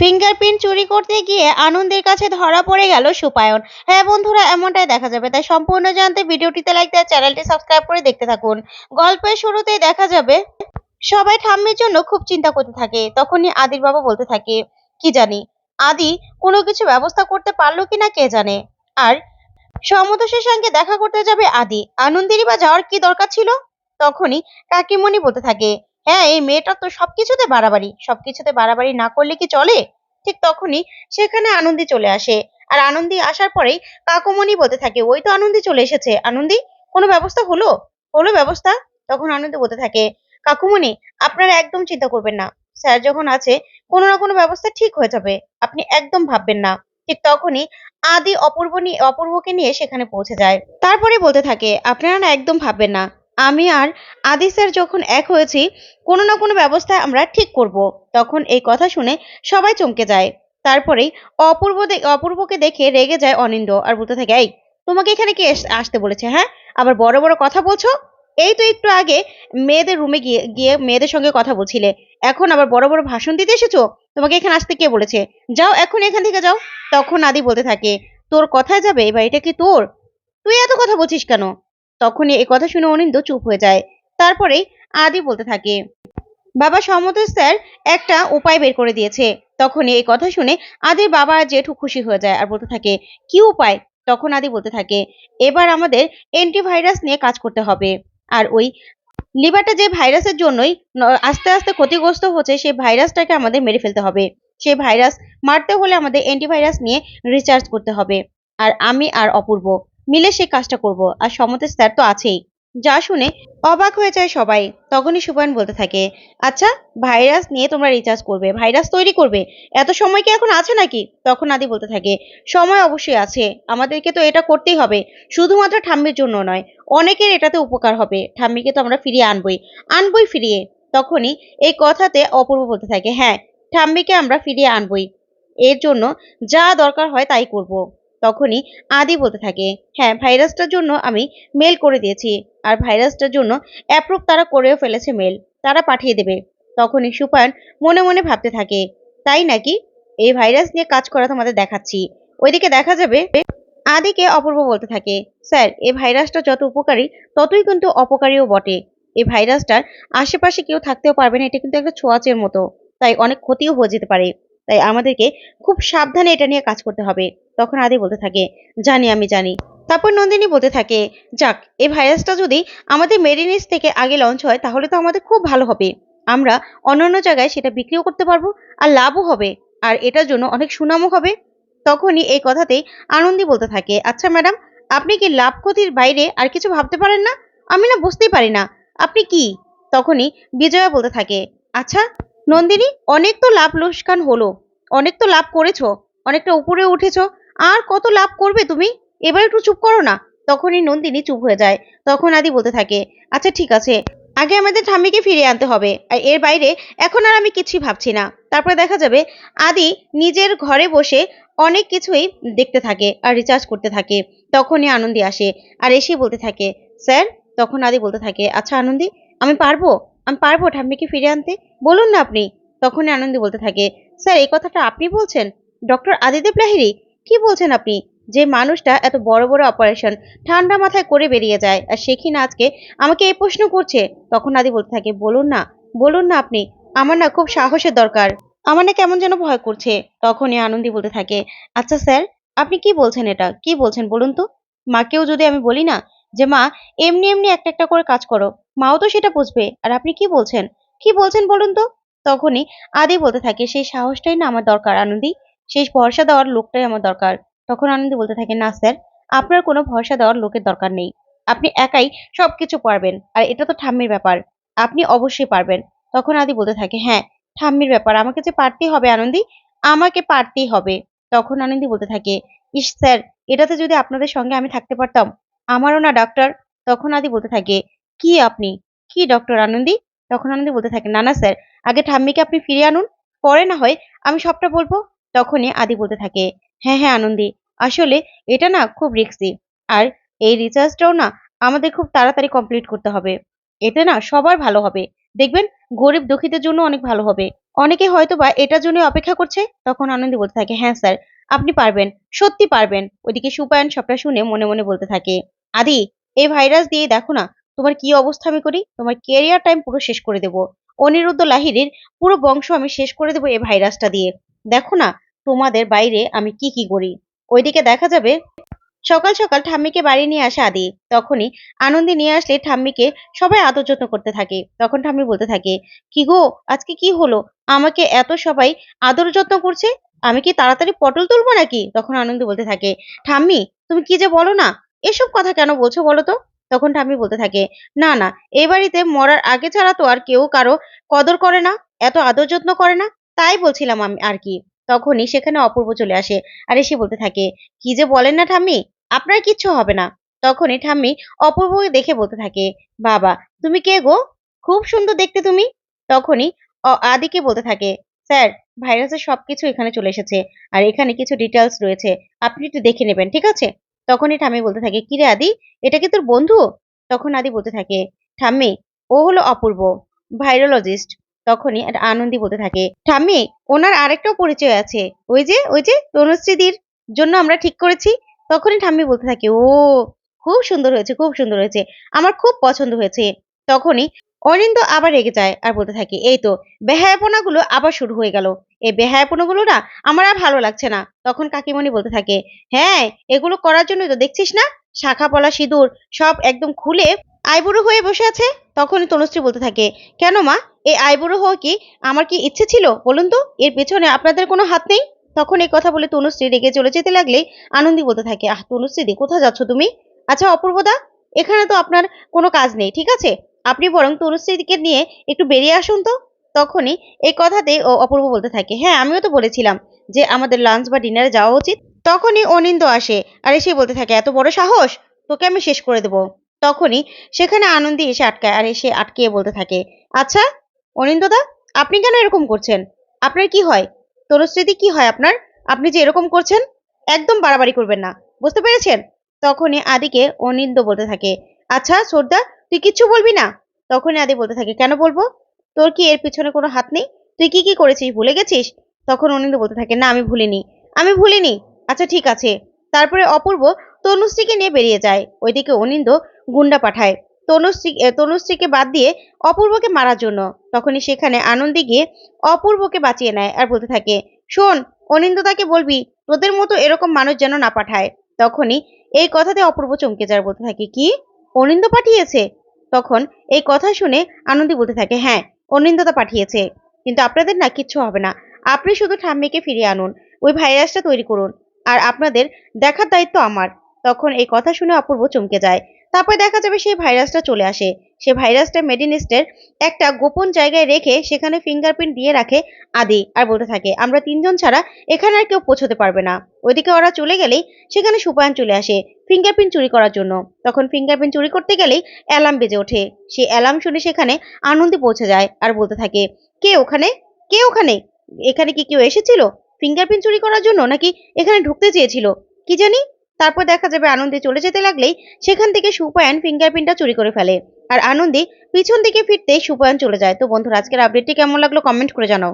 Fingerprint চুরি করতে গিয়ে আনন্দের কাছে ধরা পড়ে গেল সুপায়ন। হ্যাঁ বন্ধুরা, এমনটাই দেখা যাবে। তাই সম্পূর্ণ জানতে ভিডিওটিতে লাইক দেওয়া চ্যানেলটি সাবস্ক্রাইব করে দেখতে থাকুন। গল্পের শুরুতেই দেখা যাবে, সবাই ঠাম্মির জন্য খুব চিন্তা করতে থাকে। তখনই আদির বাবা বলতে থাকে, কি জানি, আদি কোনো কিছু ব্যবস্থা করতে পারল কিনা কে জানে? আর সমতোষের সঙ্গে দেখা করতে যাবে আদি। আনন্দেরই বা যাওয়ার কি দরকার ছিল? তখনই কাকিমণি বলতে থাকে হ্যাঁ এই মেয়েটা তো সবকিছুতে বাড়াবাড়ি। সবকিছুতে বাড়াবাড়ি না করলে কি চলে? ঠিক তখনই সেখানে আনন্দি চলে আসে। আর আনন্দি আসার পরেই কাকুমণি বলতে থাকে, ওই তো আনন্দি চলে এসেছে। আনন্দি, কোনো ব্যবস্থা হলো? হলো ব্যবস্থা? তখন আনন্দি বলতে থাকে, কাকুমণি, আপনারা একদম চিন্তা করবেন না। স্যার যখন আছে, কোনো না কোনো ব্যবস্থা ঠিক হয়ে যাবে। আপনি একদম ভাববেন না। ঠিক তখনই আদি অপূর্ব অপূর্বকে নিয়ে সেখানে পৌঁছে যায়। তারপরে বলতে থাকে, আপনারা না একদম ভাববেন না। আমি আর আদি স্যার যখন এক হয়েছি, কোনো না কোনো ব্যবস্থা আমরা ঠিক করব। তখন এই কথা শুনে সবাই চমকে যায়। তারপরেই অপূর্ব অপূর্বকে দেখে রেগে যায় অনিন্দ আর বলতে থাকে, এই, তোমাকে এখানে কে আসতে বলেছে হ্যাঁ? আবার বড় বড় কথা বলছো? এই তো একটু আগে মেয়েদের রুমে গিয়ে গিয়ে মেয়েদের সঙ্গে কথা বলছিলে। এখন আবার বড় বড় ভাষণ দিতে এসেছ? তোমাকে এখানে আসতে কে বলেছে? যাও, এখন এখান থেকে যাও। তখন আদি বলতে থাকে, তোর কথায় যাবে এই বাড়িটা কি তোর? তুই এত কথা বলছিস কেন? তখনই এই কথা শুনে অনিন্দ চুপ হয়ে যায়। তারপরেই আদি বলতে থাকে, বাবা সমত স্যার একটা উপায় বের করে দিয়েছে। তখনই এই কথা শুনে আদির বাবা আর জেঠু খুশি হয়ে যায় আর বলতে থাকে, কি উপায়? তখন আদি বলতে থাকে, এবার আমাদের অ্যান্টিভাইরাস নিয়ে কাজ করতে হবে। আর ওই লিভারটা যে ভাইরাসের জন্যই আস্তে আস্তে ক্ষতিগ্রস্ত হচ্ছে সেই ভাইরাসটাকে আমাদের মেরে ফেলতে হবে। সেই ভাইরাস মারতে হলে আমাদের অ্যান্টিভাইরাস নিয়ে রিচার্জ করতে হবে। আর আমি আর অপূর্ব। মিলে সেই কাজটা করব। আর সমতের স্যার তো আছেই। যা শুনে অবাক হয়ে যায় সবাই। তখনই সুপায়ন বলতে থাকে আচ্ছা ভাইরাস নিয়ে তোমরা রিচার্জ করবে। ভাইরাস তৈরি করবে। এত সময় কি এখন আছে নাকি? তখন আদি বলতে থাকে, সময় অবশ্যই আছে। আমাদেরকে তো এটা করতেই হবে। শুধুমাত্র ঠাম্মির জন্য নয়, অনেকের এটাতে উপকার হবে। ঠাম্মিকে তো আমরা ফিরিয়ে আনবই। আনবই ফিরিয়ে। তখনই এই কথাতে অপূর্ব বলতে থাকে হ্যাঁ ঠাম্মিকে আমরা ফিরিয়ে আনবই। এর জন্য যা দরকার হয় তাই করব। তখনই আদি বলতে থাকে হ্যাঁ ভাইরাসটার জন্য আমি মেল করে দিয়েছি, আর ভাইরাসটার জন্য অ্যাপ্রুভ তারা করেও ফেলেছে মেল তারা পাঠিয়ে দেবে। তখনই সুপায়ন মনে মনে ভাবতে থাকে, তাই নাকি? এই ভাইরাস নিয়ে কাজ করা তোমাদের দেখাচ্ছি। ওইদিকে দেখা যাবে আদিকে অপূর্ব বলতে থাকে, স্যার এই ভাইরাসটা যত উপকারী, ততই কিন্তু অপকারীও বটে। এই ভাইরাসটার আশেপাশে কেউ থাকতেও পারবে না, এটা কিন্তু একটা ছোঁয়াচের মতো, তাই অনেক ক্ষতিও হয়ে যেতে পারে। তাই আমাদেরকে খুব সাবধানে এটা নিয়ে কাজ করতে হবে। তখন আদি বলতে থাকে, জানি আমি জানি। তারপর নন্দিনী বলতে থাকে, যাক, এই ভাইরাসটা যদি আমাদের মেরিনিস থেকে আগে লঞ্চ হয়, তাহলে তো আমাদের খুব ভালো হবে। আমরা অন্যান্য জায়গায় সেটা বিক্রিও করতে পারব আর লাভও হবে আর এটার জন্য অনেক সুনামও হবে। তখনই এই কথাতেই আনন্দি বলতে থাকে আচ্ছা ম্যাডাম, আপনি কি লাভ ক্ষতির বাইরে আর কিছু ভাবতে পারেন না? আমি না বুঝতেই পারি না। আপনি কি? তখনই বিজয়া বলতে থাকে আচ্ছা নন্দিনী, অনেক তো লাভ লোকসান হলো, অনেক তো লাভ করেছ, অনেকটা উপরে উঠেছো, আর কত লাভ করবে তুমি? এবার একটু চুপ করো না। তখনই নন্দিনী চুপ হয়ে যায়। তখন আদি বলতে থাকে আচ্ছা ঠিক আছে, আগে আমাদের ঠাম্মিকে ফিরিয়ে আনতে হবে। আর এর বাইরে এখন আর আমি কিছুই ভাবছি না। তারপরে দেখা যাবে, আদি নিজের ঘরে বসে অনেক কিছুই দেখতে থাকে আর রিচার্জ করতে থাকে। তখনই আনন্দি আসে। আর এসে বলতে থাকে, স্যার? তখন আদি বলতে থাকে আচ্ছা আনন্দি, আমি পারব? আমি পারব ঠাম্মিকে ফিরে আনতে? বলুন না আপনি। তখনই আনন্দি বলতে থাকে, স্যার, এই কথাটা আপনি বলছেন? ডক্টর আদিদেব লাহিরি কি বলছেন আপনি? যে মানুষটা এত বড় বড় অপারেশন ঠান্ডা মাথায় করে বেরিয়ে যায়, আর সে কিনা আজকে আমাকে এই প্রশ্ন করছে? তখন আদি বলতে থাকে, বলুন না বলুন না আপনি। আমার না খুব সাহসের দরকার। আমার না কেমন যেন ভয় করছে। তখনই আনন্দি বলতে থাকে আচ্ছা স্যার, আপনি কি বলছেন এটা? কি বলছেন বলুন তো? মাকেও যদি আমি বলি না যে, মা, এমনি এমনি একটা একটা করে কাজ করো। মাও তো সেটা বুঝবে। আর আপনি কি বলছেন? কি বলছেন বলুন তো? তখনই আদি বলতে থাকে, সেই সাহসটাই না আমার দরকার, আনন্দি। সেই ভরসা দেওয়ার লোকটাই আমার দরকার। তখন আনন্দি বলতে থাকে, না স্যার, আপনার কোনো ভরসা দেওয়ার লোকের দরকার নেই। আপনি একাই সবকিছু পারবেন। আর এটা তো ঠাম্মির ব্যাপার, আপনি অবশ্যই পারবেন। তখন আদি বলতে থাকে হ্যাঁ ঠাম্মির ব্যাপার, আমাকে যে পারতেই হবে আনন্দি, আমাকে পারতেই হবে। তখন আনন্দি বলতে থাকে, ইস স্যার, এটাতে যদি আপনাদের সঙ্গে আমি থাকতে পারতাম, আমারও না ডাক্তার? তখন আদি বলতে থাকে কি আপনি? কি ডক্টর আনন্দি? তখন আনন্দি বলতে থাকে, না না স্যার আগে ঠাম্মিকে আপনি ফিরিয়ে আনুন, পরে না হয় আমি সবটা বলব। তখনই আদি বলতে থাকে হ্যাঁ হ্যাঁ আনন্দি, আসলে এটা না খুব রিস্কি আর এই রিচার্জটাও না আমাদের খুব তাড়াতাড়ি কমপ্লিট করতে হবে। এতে না সবার ভালো হবে। দেখবেন, গরিব দুঃখীদের জন্য অনেক ভালো হবে। অনেকে হয়তো বা এটার জন্য অপেক্ষা করছে। তখন আনন্দী বলতে থাকে হ্যাঁ স্যার আপনি পারবেন, সত্যি পারবেন। ওইদিকে সুপায়ন সবটা শুনে মনে মনে বলতে থাকে, আদি, এই ভাইরাস দিয়ে দেখো না তোমার কি অবস্থা আমি করি? তোমার কেরিয়ার টাইম পুরো শেষ করে দেবো। অনিরুদ্ধ লাহিড়ির পুরো বংশ আমি শেষ করে দেবো এই ভাইরাসটা দিয়ে। দেখো না, তোমাদের বাইরে আমি কি কি করি? ওইদিকে দেখা যাবে, সকাল সকাল ঠাম্মিকে বাড়ি নিয়ে আসে আদি। তখনই আনন্দে নিয়ে আসলে ঠাম্মিকে সবাই আদর যত্ন করতে থাকে। তখন ঠাম্মি বলতে থাকে, কি গো, আজকে কি হলো? আমাকে এত সবাই আদর যত্ন করছে? আমি কি তাড়াতাড়ি পটল তুলবো নাকি? তখন আনন্দ বলতে থাকে, ঠাম্মি, তুমি কি যে বলো না? এসব কথা কেন বলছো বলো তো? তখন ঠাম্মি বলতে থাকে, না না এই বাড়িতে মরার আগে ছাড়া তো আর কেউ কারও কদর করে না, এত আদর যত্ন করে না, তাই বলছিলাম আমি আর কি। তখনই সেখানে অপূর্ব চলে আসে আর এসে বলতে থাকে, কি যে বলেন না ঠাম্মি, আপনার কিচ্ছু হবে না। তখনই ঠাম্মি অপূর্বকে দেখে বলতে থাকে, বাবা, তুমি কে গো? খুব সুন্দর দেখতে তুমি। তখনই আদিকে বলতে থাকে, স্যার, ভাইরাসের সবকিছু এখানে চলে এসেছে, আর এখানে কিছু ডিটেলস রয়েছে, আপনি একটু দেখে নেবেন, ঠিক আছে? তখনই ঠাম্মি বলতে থাকে, কিরে আদি, এটা কি তোর বন্ধু? তখন আদি বলতে থাকে, ঠাম্মি, ও হলো অপূর্ব, ভাইরোলজিস্ট। তখনই আনন্দি বলতে থাকে, ঠাম্মি, ওনার আরেকটাও পরিচয় আছে, ওই যে ওই যে তনুশ্রীদির জন্য আমরা ঠিক করেছি? তখনই ঠাম্মি বলতে থাকে, ও, খুব সুন্দর হয়েছে, খুব সুন্দর হয়েছে, আমার খুব পছন্দ হয়েছে। তখনই অরিন্দ আবার রেগে যায় আর বলতে থাকে, এই তো, বেহায়াপনাগুলো আবার শুরু হয়ে গেল। এই বেহায়াপনাগুলো না আমার আর ভালো লাগছে না। তখন কাকিমণি বলতে থাকে হ্যাঁ এগুলো করার জন্যই তো দেখছিস না? শাখা পলা সিঁদুর সব একদম খুলে আইবুড়ো হয়ে বসে আছে? তখনই তনুশ্রী বলতে থাকে, কেন মা? এই আইবুড়ো হওয়া কি আমার কি ইচ্ছে ছিল? বলুন তো, এর পেছনে আপনাদের কোনো হাত নেই? তখন এই কথা বলে তনুশ্রী রেগে চলে যেতে লাগলে আনন্দি বলতে থাকে, আহ, তনুশ্রী দি, কোথায় যাচ্ছ তুমি? আচ্ছা অপূর্বদা, এখানে তো আপনার কোনো কাজ নেই, ঠিক আছে? আপনি বরং তনুশ্রীকে নিয়ে একটু বেরিয়ে আসুন তো। তখনই এই কথাতে ও অপূর্ব বলতে থাকে হ্যাঁ আমিও তো বলেছিলাম যে আমাদের লাঞ্চ বা ডিনারে যাওয়া উচিত। তখনই অনিন্দ আসে আর এসে বলতে থাকে, এত বড় সাহস? তোকে আমি শেষ করে দেবো। তখনই সেখানে আনন্দি এসে আটকায় আর এসে আটকিয়ে বলতে থাকে আচ্ছা অনিন্দদা আপনি কেন এরকম করছেন? আপনার কি হয়? তনুশ্রীদি কি হয় আপনার? আপনি যে এরকম করছেন, একদম বাড়াবাড়ি করবেন না। বুঝতে পেরেছেন? তখনই আদিকে অনিন্দ বলতে থাকে আচ্ছা সর্দা তুই কিচ্ছু বলবি না? তখনই আদি বলতে থাকে, কেন বলব? তোর কি এর পিছনে কোনো হাত নেই? তুই কি কি করেছিস, ভুলে গেছিস? তখন অনিন্দ বলতে থাকে, না, আমি ভুলিনি আমি ভুলিনি। আচ্ছা ঠিক আছে। তারপরে অপূর্ব তনুশ্রীকে নিয়ে বেরিয়ে যায়। ওইদিকে অনিন্দ গুন্ডা পাঠায়। তনুশ্রী তনুশ্রীকে বাদ দিয়ে অপূর্বকে মারার জন্য। তখনই সেখানে আনন্দে গিয়ে অপূর্বকে বাঁচিয়ে নেয় আর বলতে থাকে, শোন অনিন্দদাকে বলবি, তোদের মতো এরকম মানুষ যেন না পাঠায়। তখনই এই কথাতে অপূর্ব চমকে যায় বলতে থাকে, কি? অনিন্দ পাঠিয়েছে? তখন এই কথা শুনে আনন্দী বলতে থাকে হ্যাঁ অনিন্দতা পাঠিয়েছে, কিন্তু আপনাদের না কিচ্ছু হবে না। আপনি শুধু ঠাম্মিকে ফিরিয়ে আনুন, ওই ভাইরাসটা তৈরি করুন, আর আপনাদের দেখার দায়িত্ব আমার। তখন এই কথা শুনে অপূর্ব চমকে যায়। তারপর দেখা যাবে সেই ভাইরাসটা চলে আসে। সে ভাইরাসটা মেডিনিস্টের একটা গোপন জায়গায় রেখে সেখানে ফিঙ্গারপ্রিন্ট দিয়ে রাখে আদি আর বলতে থাকে, আমরা তিনজন ছাড়া এখানে আর কেউ পৌঁছতে পারবে না। ওইদিকে ওরা চলে গেলেই সেখানে সুপায়ন চলে আসে ফিঙ্গারপ্রিন্ট চুরি করার জন্য। তখন ফিঙ্গারপ্রিন্ট চুরি করতে গেলেই অ্যালার্ম বেজে ওঠে। সে অ্যালার্ম শুনে সেখানে আনন্দে পৌঁছে যায় আর বলতে থাকে, কে ওখানে? কে ওখানে? এখানে কি কেউ এসেছিল? ফিঙ্গারপ্রিন্ট চুরি করার জন্য নাকি এখানে ঢুকতে চেয়েছিল? কি জানি? তারপর দেখা যাবে আনন্দে চলে যেতে লাগলেই সেখান থেকে সুপায়ন ফিঙ্গারপ্রিন্টটা চুরি করে ফেলে। আর আনন্দে পিছন দিকে ফিরতেই সুপায়ন চলে যায়। তো বন্ধুরা, আজকের আপডেটটি কেমন লাগল? কমেন্ট করে জানাও।